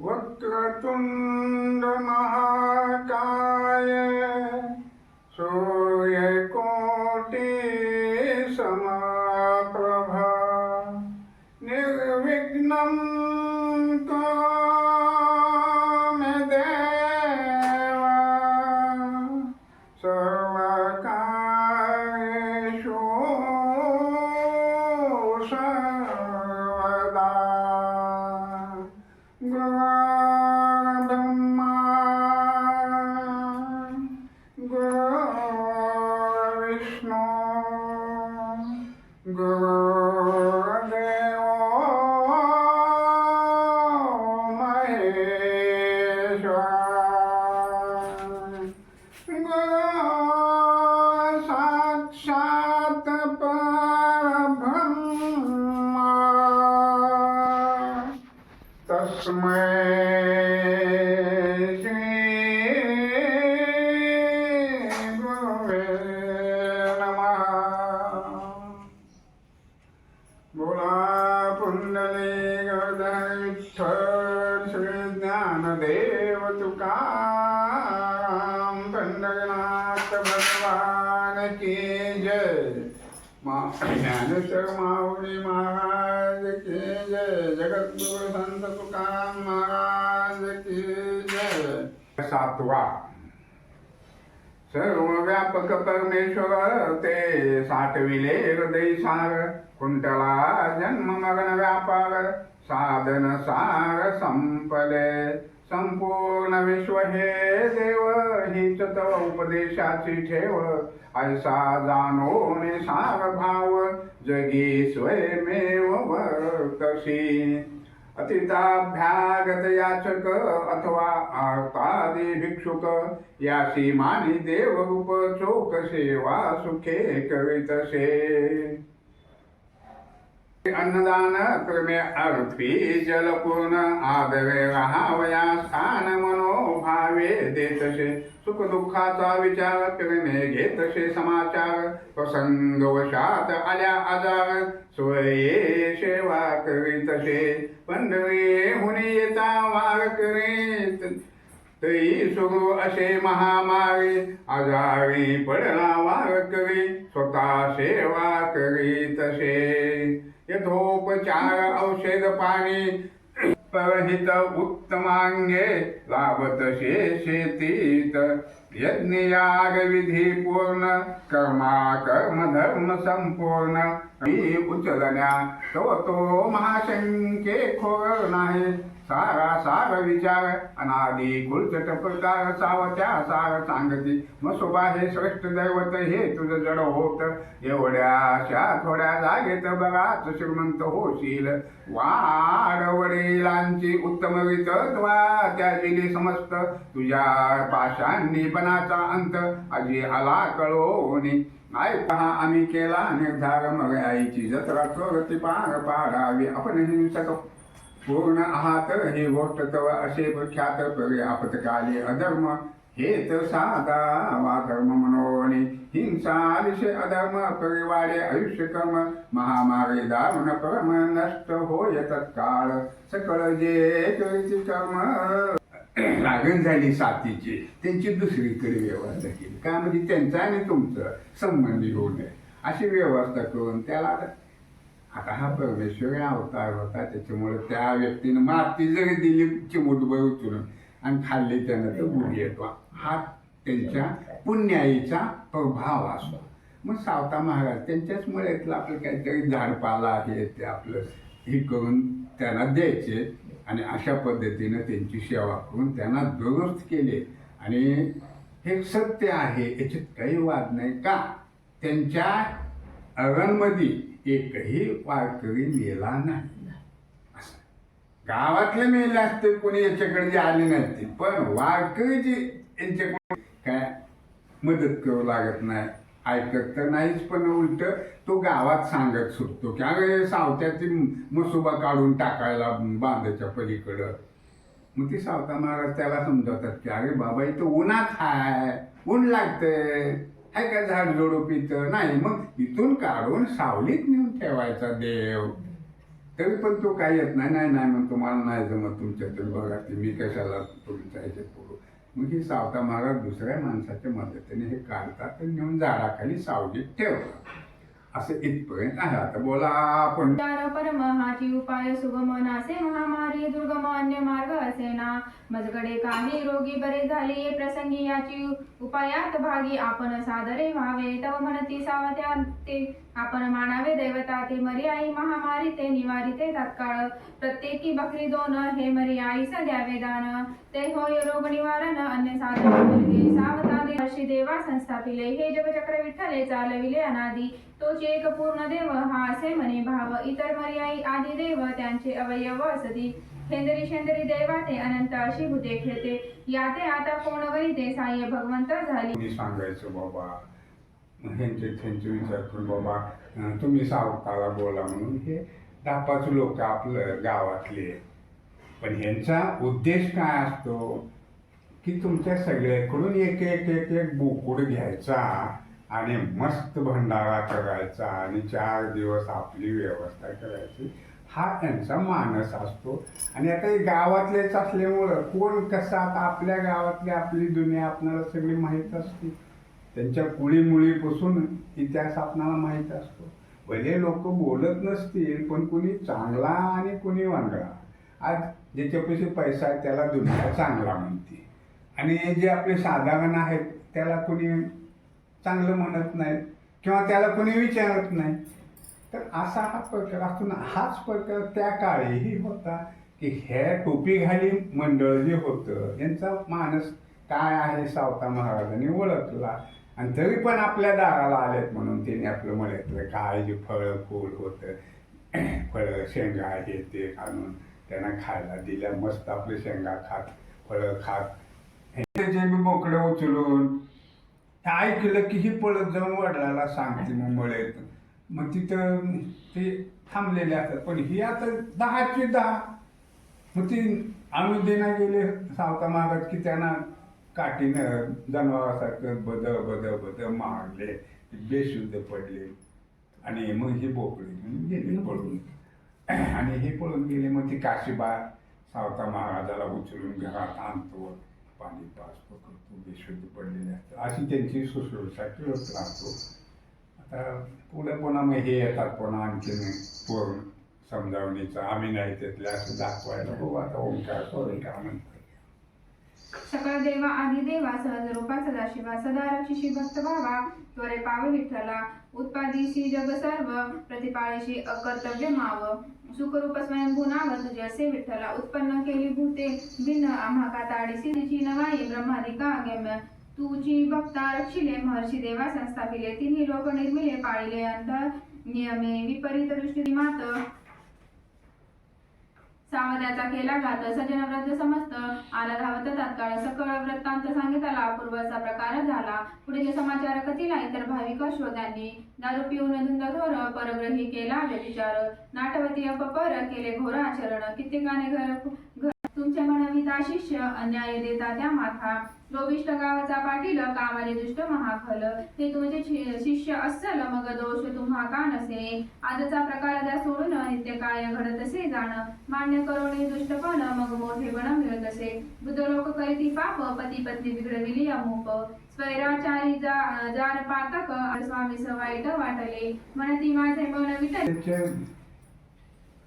वक्रतुण्डमहाकाय। महाकाय मा ज्ञानेश्वर माऊली महाराज की जय. जगद्गुरु संत तुकाराम महाराज की जय. सातवा. सर्वव्यापक परमेश्वर ते साठविले हृदय सार कुंटला जन्म मगन व्यापार साधन सार संपले. संपूर्ण विश्व हे देव हीच तव उपदेशाची ठेव. ऐसा जाणो सार भाव जगी स्वयमेव वर्तसी. अतिताभ्यागत याचक अथवा आर्तादी भिक्षुक यासी मानी देवरूप चोक सेवा सुखे करीतसे अन्नदान कृमे अर्थी जलपूर्ण आदवे राहावया स्थान मनोभावे देतसे सुख दुःखाचा विचार क्रमे घेतसे समाचार प्रसंगवशात आल्या आजार स्वये सेवा करीतसे पंढरी हुनी येता वार करीत तरी सुरू असे महामारी आजारी पडला वार करी स्वतः सेवा करीतसे. यथोपचार औषध पाणी परहित उत्तमांगे लाभत शे शेतीत यज्ञयाग विधी पूर्ण कर्मा कर्म धर्म संपूर्ण. मी उचलण्या तो तो महाशंके खोर नाही. सारा सार विचार अनादि कुलचट प्रकार सावत्या सार सांगती मसोबा हे श्रेष्ठ दैवत हे तुझं जड होत. एवढ्याशा थोड्या जागेत बघाच श्रीमंत होशील. वाड वडिलांची उत्तम रीत द्वा त्याजिली समस्त. तुझ्या पाशांनीपणाचा अंत अजी आला कळोनी. आई पहा आम्ही केला निर्धार मग आईची जत्रा स्वगती पार पाडावी. आपण हिंसक पूर्ण आहात हे गोष्ट तव असे प्रख्यात परे आपतकाली अधर्म. हे तर साधा वा धर्म मनोनी हिंसा विषय अधर्म परिवारे आयुष्य कर्म महामारे दारुण कर्म नष्ट होय तत्काळ सकळ जे करीची कर्म. लागण झाली साथीची त्यांची दुसरीकडे व्यवस्था केली. काय म्हणजे त्यांचा आणि तुमचं संबंधी होऊ नये अशी व्यवस्था करून त्याला आता हा परमेश्वरी अवतार होता त्याच्यामुळे त्या व्यक्तीनं माती जरी दिली चिमूटभर उचलून आणि खाल्ली त्यानं तर गुढी येतो. हा त्यांच्या पुण्याईचा प्रभाव असतो. मग सावता महाराज त्यांच्याच मुळेतलं आपलं काहीतरी झाडपाला आहे ते आपलं हे करून त्यांना द्यायचे आणि अशा पद्धतीनं त्यांची सेवा करून त्यांना दुरुस्त केले. आणि हे सत्य आहे याच्यात काही वाद नाही. का? त्यांच्या अरणमध्ये एकही वारकरी मेला नाही. असं. गावातले मेले असते कोणी याच्याकडे जे आले नसते. पण वारकरी जे यांच्याकडून काय मदत करू लागत नाही. ऐकत तर नाहीच पण उलट तो गावात सांगत सुटतो की अरे सावत्याची मसुबा काढून टाकायला बांधाच्या पलीकडं. मग ती सावता महाराज त्याला समजवतात की अरे बाबा इथं उन्हात हाय ऊन लागतंय. हाय का झाड जोडू नाही मग इथून काढून सावलीत नेऊन ठेवायचा देव. तरी पण तो काय येत नाही नाही नाही मग तुम्हाला नाही जमत तुमच्या तुम्ही बघा की मी कशाला तुमच्या ह्याच्यात पडू. मग ही सावता महाराज दुसऱ्या माणसाच्या मदतीने हे काढतात आणि नेऊन झाडाखाली सावलीत ठेवतात. असं इथपर्यंत आहे. आता बोला आपण. परमहाची उपाय सुगम नासे महामारी दुर्गम अन्य मार्ग असेना मजगडे काही रोगी बरे झाले प्रसंगी याची उपायात भागी आपण सादरे व्हावे. तव म्हणती सावत्या ते आपण मानावे दैवता ते मरी आई महामारी ते निवारिते तत्काळ. प्रत्येकी बकरी दोन हे मरी आई द्यावे दान. ते होय रोग निवारण अन्य साधन सावता दे हर्षी देवा संस्थापिले हे जगचक्र विठ्ठले चालविले अनादी. तोच एक पूर्ण देव हा असे म्हणे भाव. इतर मर्यायी आदी देव त्यांचे अवयव असती. हेंदरी शेंदरी देवा ते अनंत अशी भूते खेळते. या ते आता कोण वरी ते साह्य भगवंत झाली. मी सांगायचं बाबा ह्यांचे त्यांचे विचार करून बाबा तुम्ही सावकाला बोला म्हणून. हे दहा पाच लोक आपलं गावातले पण ह्यांचा उद्देश काय असतो? की तुमच्या सगळ्याकडून एक एक एक एक बोकुड घ्यायचा आणि मस्त भंडारा करायचा आणि चार दिवस आपली व्यवस्था करायची. हा त्यांचा मानस असतो. आणि आता हे गावातलेच असल्यामुळं कोण कसं आता आपल्या गावातली आपली दुनिया आपल्याला सगळी माहीत असते. त्यांच्या कुळीमुळीपासून इतिहास आपणाला माहीत असतो. भले लोक बोलत नसतील पण कुणी चांगला आणि कुणी वांगळा आज ज्याच्यापाशी पैसा आहे त्याला दुनिया चांगला म्हणते. आणि जे आपले साधारण आहेत त्याला कुणी चांगलं म्हणत नाही. किंवा त्याला कुणी विचारत नाही. तर असा हा प्रकार असतो ना हाच प्रकार त्या काळीही होता की हे टोपी घाली मंडळ जे होतं यांचा मानस काय आहे सावता महाराजांनी ओळखला. आणि तरी पण आपल्या दाराला आलेत म्हणून त्यांनी आपलं मळ्यातलं काय जे फळं फूल होतं फळं शेंगा हे ते आणून त्यांना खायला दिल्या. मस्त आपले शेंगा खात फळं खात. हे जे मी मोकळं उचलून ते ऐकलं की ही पळत जाऊन वडिलाला सांगते मग मळेत मग तिथं ते थांबलेले असतात. पण ही आता दहाची दहा. मग ती देण्या गेले सावता महाराज की त्यांना काठीनं जनावरासारखं बद बद बद मारले बेशुद्ध पडले. आणि मग हे बोकडी गेली पळून. आणि हे पळून गेले मग ती काशीबा सावता महाराजाला उचलून घरात आणतो पाणी पास पकडतो बेशुद्ध पडलेले असतात. अशी त्यांची सुश्रूषा करत राहतो पुढे पुन्हा मग हे येतात पुन्हा आणखीन पूर्ण समजावणीचं? आम्ही नाही त्यातले असं दाखवायला. हो आता ओंकार सोडून म्हणतो सकळ देवा आदि देवा सहज रूपा सदाशिवा सदा रक्षिषी भक्त भावा त्वरे पावे विठ्ठला उत्पादिशी जग सर्व प्रतिपाळीशी अकर्तव्य माव. सुखरूप स्वयंभू नाव तुझे असे विठ्ठला उत्पन्न केली भूते. भिन्न आम्हा का ताडीसी नवाई ब्रह्मादिका गम्य. तुझी भक्ता रक्षिले महर्षी देवा संस्थापिले तिन्ही लोक निर्मिले पाळिले अंत नियमे विपरीत दृष्टी मात. सावधाचा केला घात सजन व्रत समस्त आला धावत तात्काळ सकळ वृत्तांत सांगितला अपूर्वचा प्रकार झाला. पुढील समाचार कथीला इतर भाविक शोधांनी दारू पिऊन धुंद थोर परग्रही केला व्यभिचार. नाटवती अपपर केले घोर आचरण. कित्येकाने घर घर तुमच्या मनविता शिष्य अन्याय देता त्या माथा. रोविष्ट गावाचा पाटील कामाले दुष्ट महाखल ते तुमचे शिष्य असल मग दोष तुम्हा का नसे? आजचा प्रकार द्या सोडून नित्य काय घडत असे जाण. मान्य करोणे दुष्टपण मग मोठेपण मिळत असे. बुद्ध लोक करीती पाप पती पत्नी बिघडविली अमूप. स्वैराचारी जा जार पातक स्वामी वाईट वाटले. म्हणती माझे मन विटले.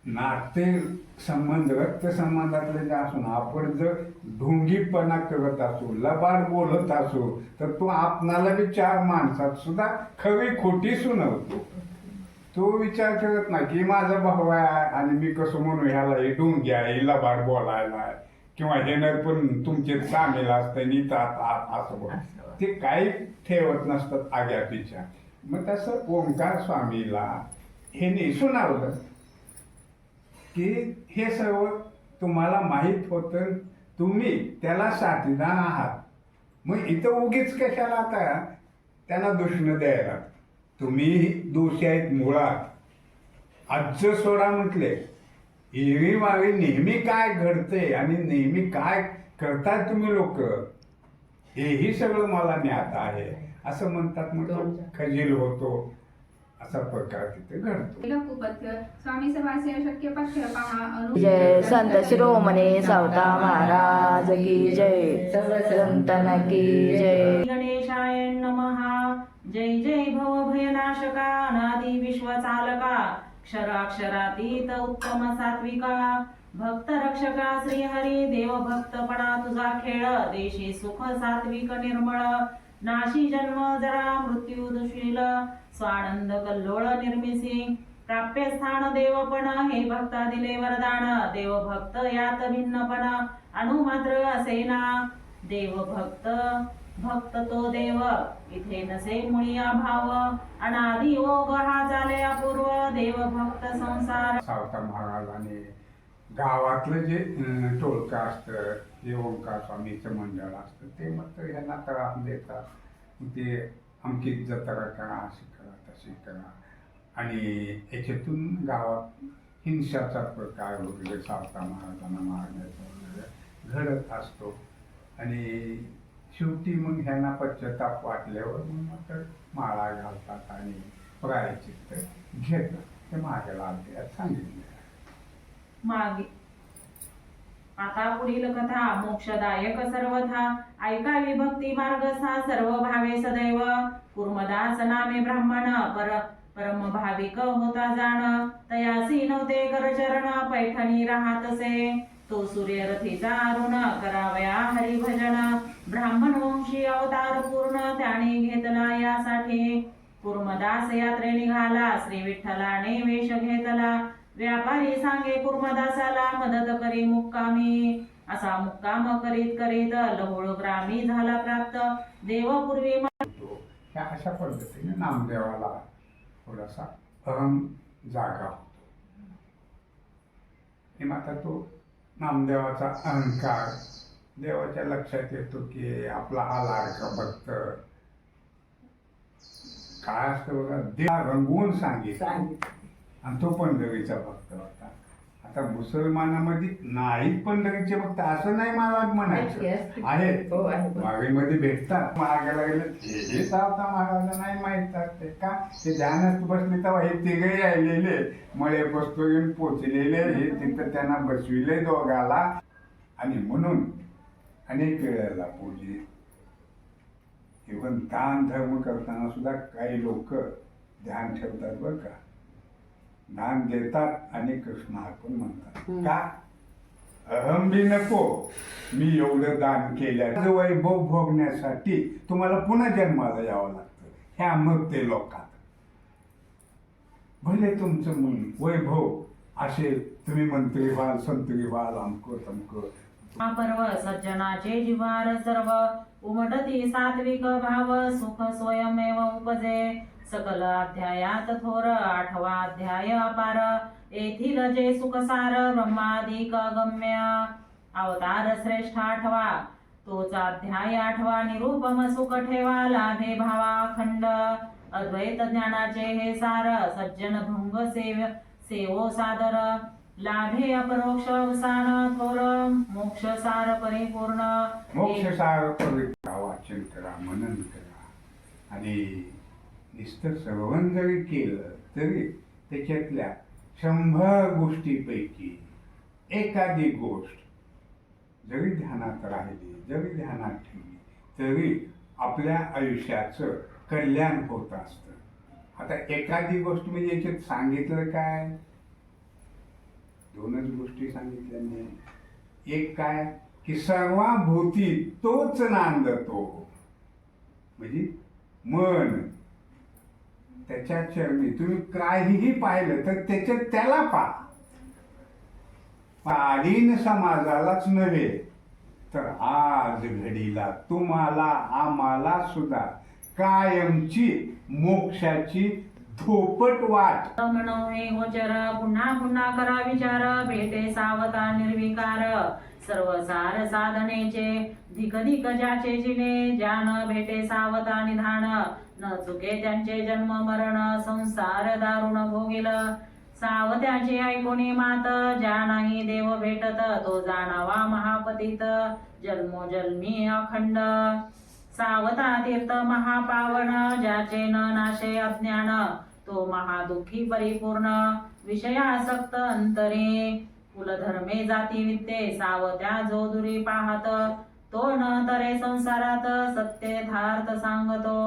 नाते संबंध रक्त संबंधातले जे असून आपण जर ढोंगीपणा करत असू लबाड बोलत असू तर तो आपणाला बी चार माणसात सुद्धा खरी खोटी सुनवतो. तो विचार करत नाही की माझा भाऊ आहे आणि मी कसं म्हणू ह्याला हे ढोंगी आहे लबाड बोलायला आहे. किंवा हे पण तुमचे सामील असतं नीत असं बोल ते काही ठेवत नसतात आग्या पिच्या मग तसं ओंकार स्वामीला हे सुनावलं. की हे सर्व तुम्हाला माहीत होतं तुम्ही त्याला साथीदार आहात. मग इथं उगीच कशाला आता त्यांना दूषणं द्यायला? तुम्ही दोषी आहेत मुळात. आजचं सोडा म्हटले. एरवी मागे नेहमी काय घडते आणि नेहमी काय करताय तुम्ही लोक? हेही सगळं मला ज्ञात आहे. असं म्हणतात मग तो खजील होतो. असा प्रकार तिथे घडतो. स्वामी जय संत शिरोमणी सावता महाराज की जय. संतन की जय. गणेशाय नमः. जय जय भव भयनाशका अनादि विश्वचालका क्षराक्षरातीत उत्तम सात्विका. भक्त रक्षका श्री हरी देव भक्तपणा तुझा खेळ देशी सुख सात्विक निर्मळ. नाशी जन्म जरा मृत्यू दुशील. स्वानंद कल्लोळ निर्मिसी. प्राप्य स्थान देवपण हे भक्ता दिले वरदान. देव भक्त यात भिन्नपण अनुमात्र असेना. देव भक्त भक्त तो देव. इथे नसे मुळी भाव अनादि ओघ हा झाले अपूर्व. देव भक्त संसार. सावता महाराजाने गावातलं जे टोळकं असतं जे ओंकार स्वामीचं मंडळ असतं ते मग ह्यांना त्रास देतात. ते अमकी जत्रा करा अशी करा तशी करा. आणि याच्यातून गावात हिंसाचा प्रकार वगैरे सावता महाराजांना मारण्याचा वगैरे घडत असतो. आणि शेवटी मग ह्यांना पश्चाताप वाटल्यावर मग मात्र माळा घालतात आणि प्रायचित्त घेतात. ते माझ्या लागले सांगितलं. मागे. आता पुढील कथा मोक्षदायक सर्वथा. ऐका विभक्ती मार्ग सा सर्व भावे सदैव. कुर्मदास नामे ब्राह्मण पर परम भाविक होता जाण. तयासी नव्हते करचरण पैठणी राहतसे तो सूर्यरथीचा अरुण करावया हरिभजन. ब्राह्मण वंशी अवतार पूर्ण त्याने घेतला यासाठी. कुर्मदास यात्रे निघाला श्री विठ्ठलाने वेश घेतला. व्यापारी सांगे कुर्मदासाला मदत करी मुक्कामी. असा मुक्काम करीत करीत लहोळ ग्रामी झाला प्राप्त. देवपूर्वी अशा पद्धतीने नामदेवाला थोडासा अहम जागा होतो. आता तो नामदेवाचा अहंकार. देवाच्या लक्षात येतो की आपला हा लाडका भक्त काय असतं बघा देव रंगवून सांगितलं. आणि तो पंढरीचा भक्त होता. आता मुसलमानामध्ये नाहीत पंढरीचे भक्त असं नाही मला म्हणायचं. आहेत हो आहे वाघेमध्ये भेटतात. महागाला गेलं हे सावता महाराजा नाही माहीत ते का? ते ध्यानात बसले तेव्हा हे तिघे यायलेले. मळे बसतो येऊन पोचलेले. हे तिथं त्यांना बसविले दोघाला. आणि म्हणून अनेक वेळेला पूजे. इव्हन दान धर्म करताना सुद्धा काही लोक ध्यान ठेवतात बरं का? दान देतात आणि कृष्ण अर्पण म्हणतात. का? अहम बी नको. मी एवढं दान केलं वैभव भोगण्यासाठी तुम्हाला पुन्हा जन्माला यावं लागतं. ह्या मग ते लोकात. भले तुमचं मन वैभव असेल तुम्ही मंत्री व्हाल संत्री व्हाल अमक तमक पर्व सज्जनाचे जिव्हार सर्व उमटती सात्विक भाव सुख स्वयमेव उपजे. सकल अध्यायात थोर आठवा अध्याय अपार येथील जे सुखसार ब्रह्मादिक गम्य अवतार श्रेष्ठ आठवा. तोच अध्याय आठवा. निरुपम सुख ठेवा लाभे भावा खंड. अद्वैत ज्ञानाचे हे सार सज्जन भंग सेव सेवो सादर. लाभे अपरोक्ष अवसान थोर मोक्ष सार परिपूर्ण. मोक्ष सार परिपूर्ण. मनन करा आणि नुसतं श्रवण जरी केलं तरी त्याच्यातल्या शंभर गोष्टीपैकी एखादी गोष्ट जरी ध्यानात राहिली जरी ध्यानात ठेवली तरी आपल्या आयुष्याचं कल्याण होत असतं. आता एखादी गोष्ट म्हणजे याच्यात सांगितलं काय? दोनच गोष्टी सांगितल्या नाही एक काय? की सर्वाभोवती तोच नांदतो म्हणजे मन. त्याच्या चरणी. तुम्ही काहीही पाहिलं तर त्याच्यात त्याला पा. पाडीन समाजालाच नव्हे तर आज घडीला तुम्हाला आम्हाला सुद्धा कायमची मोक्षाची धोपट वाट. म्हणवे गोचर हो पुन्हा पुन्हा करा विचार भेटे सावता निर्विकार. सर्व सार साधनेचे धिक धिक ज्याचे जिने ज्यान भेटे सावता निधान. न चुके त्यांचे जन्म मरण संसार दारुण भोगिल. सावत्याचे ऐकोनी मात ज्या नाही देव भेटत तो जाणावा महापतीत. जन्मोजन्मी अखंड. सावता तीर्थ महापावन ज्याचे न नाशे अज्ञान तो महादुखी परिपूर्ण. विषयासक्त अंतरे कुलधर्मे जाती विद्ये सावत्या जो दुरी पाहत तो न तरे संसारात सत्य धार्थ सांगतो.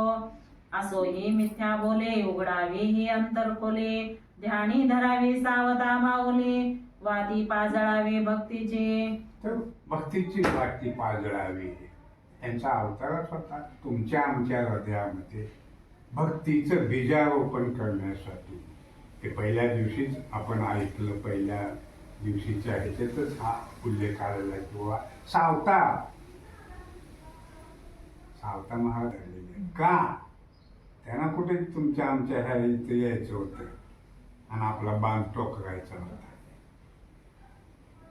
असो ही मिथ्या बोले उघडावी ही अंतर खोले ध्यानी धरावी सावता माऊले वाती पाजळावे भक्तीचे. तर भक्तीची वाटी पाजळावी. यांचा अवतारच होता. तुमच्या आमच्या हृदयामध्ये भक्तीचं बीजारोपण करण्यासाठी. ते पहिल्या दिवशीच आपण ऐकलं पहिल्या दिवशीच्या ह्याच्यातच हा उल्लेख आलेला आहे किंवा सावता. सावता महाराज का? त्यांना कुठे तुमच्या आमच्या ह्या इथे यायचं होतं? आणि आपला बांध टोकरायचा होता.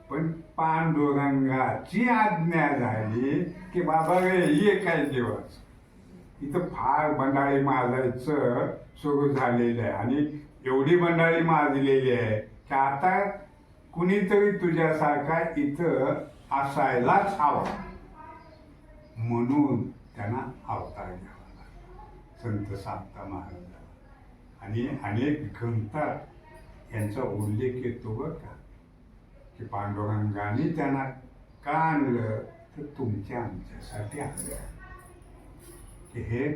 पण पांडुरंगाची आज्ञा झाली की बाबा रे ये काय दिवस. इथं फार बंडाळी माजायचं सुरू झालेलं आहे. आणि एवढी बंडाळी माजलेली आहे की आता कुणीतरी तुझ्यासारखा इथं असायलाच हवा. म्हणून त्यांना अवतार संत साप्ता महाराजाला आणि अनेक ग्रंथात यांचा उल्लेख येतो बरं का की पांडुरंगाने त्यांना का आणलं? तर तुमच्या आमच्यासाठी आणलं. की हे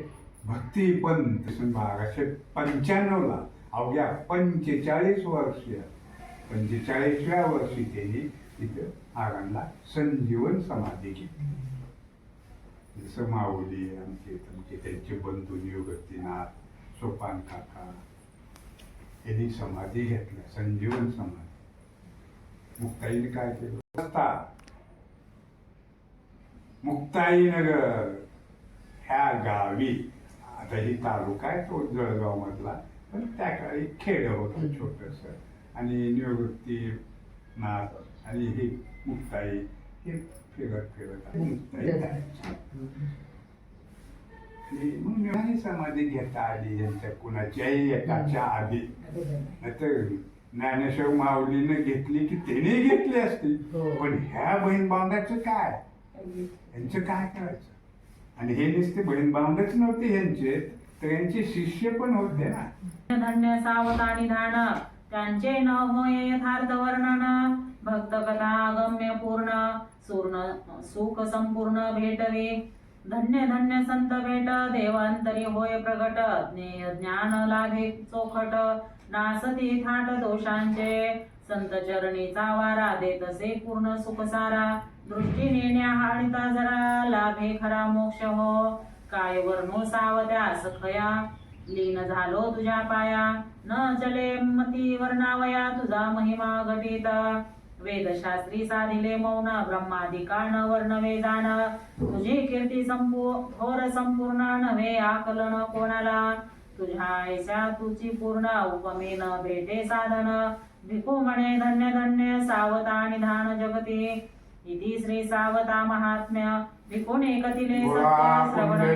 भक्तीपंत सन बाराशे पंच्याण्णवला अवघ्या पंचेचाळीस वर्ष पंचेचाळीसव्या वर्षी त्यांनी तिथं आरांना संजीवन समाधी घेतली जसं माऊली आमचे त्यांचे बंधू निवृत्तीनाथ सोपान काका यांनी समाधी घेतल्या संजीवन समाधी. मुक्ताईने काय केलं? रस्ता. मुक्ताईनगर ह्या गावी. आता ही तालुका आहे तो जळगाव मधला पण त्या काळी खेड होतं छोटस. आणि निवृत्ती नाथ आणि ही मुक्ताई हे फिरत फिरत. आणि निवाणी समाधी घेता आली यांच्या कुणाच्याही एकाच्या आधी. नाहीतर ज्ञानेश्वर माऊलीनं घेतली की त्याने घेतली असती. पण ह्या बहीण बांधाचं काय? यांचं काय करायचं? आणि हे नुसते बहीण बांधच नव्हते ह्यांचे तर यांचे शिष्य पण होते ना. धन्य सावतानी धान त्यांचे न होय यथार्थ वर्णन भक्त कथा गम्य पूर्ण. सूर्ण सुख संपूर्ण भेटवे. धन्य धन्य संत भेट देवांतरी होय प्रगट. ज्ञेय ज्ञान लाभे चोखट. नासती थाट दोषांचे. संत चरणीचा वारा देतसे पूर्ण सुख सारा दृष्टी नेण्या हाडिता जरा लाभे खरा मोक्ष हो. काय वर्णो सावत्या सखया. लीन झालो तुझ्या पाया. न चले मती वर्णावया तुझा महिमा घटित. वेदशास्त्री साधिले मौन ब्रह्मादिका न वर्णवे जाण तुझी कीर्ती संपू थोर संपूर्ण नव्हे आकलन कोणाला? तुझ्या ऐसा तुझी पूर्ण उपमेन भेटे साधन. भिकू म्हणे धन्य धन्य सावता निधान जगती. इति श्री सावता महात्म्य. भिकुणे कथिले सत्य श्रवण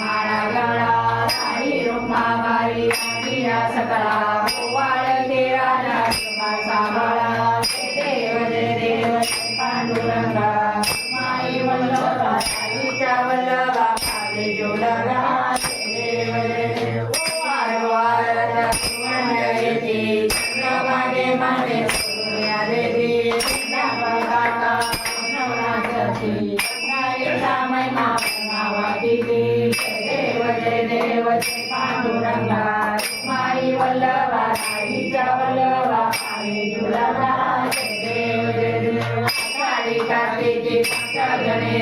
മാളവ